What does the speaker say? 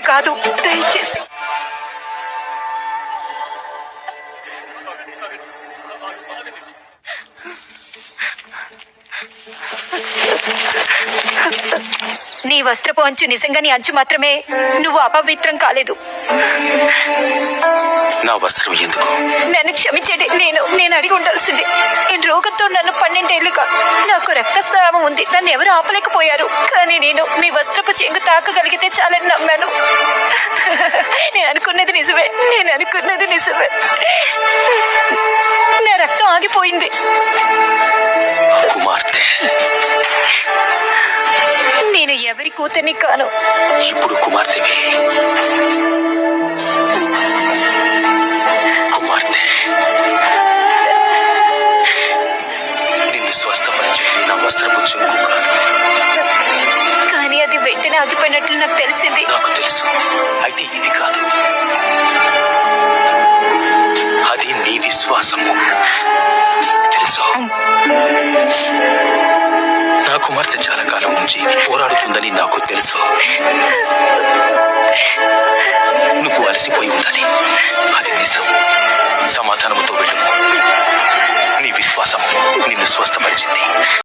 కాదు. దయచేసి. నీ వస్త్రపు అంచు నిజంగా నీ అంచు మాత్రమే. నువ్వు అపవిత్రం కాలేదు. నా వస్త్రం ఎందుకు? నన్ను క్షమించండి. నేను నేను అడిగి ఉండాల్సింది. నేను రోగంతో నన్ను పన్నెండేళ్ళుగా రక్తస్రావం ఉంది. నన్ను ఎవరు ఆపలేకపోయారు. కానీ నేను మీ వస్త్రపు చెంగు తాకగలిగితే చాలని నమ్మాను. నేను అనుకున్నది నిజమే. నేను అనుకున్నది నిజమే. నా రక్తం ఆగిపోయింది. కుమార్తె. నేను ఎవరి కూతుర్ని కాను. ఇప్పుడు కుమార్తెవి. నా వస్త్రపు చెంగు కాదు కానీ అది వెంటనే ఆగిపోయినట్లు నాకు తెలిసింది. నాకు తెలుసు. అయితే ఇది కాదు. అది నీ విశ్వాసము. తెలుసు? నా కుమార్తె చాలా కాలం నుంచి పోరాడుతుందని నాకు తెలుసు. నువ్వు అలసిపోయి ఉండాలి. అది నిజం. సమాధానముతో వెళ్ళు. నీ విశ్వాసం నిన్ను స్వస్థపరిచింది.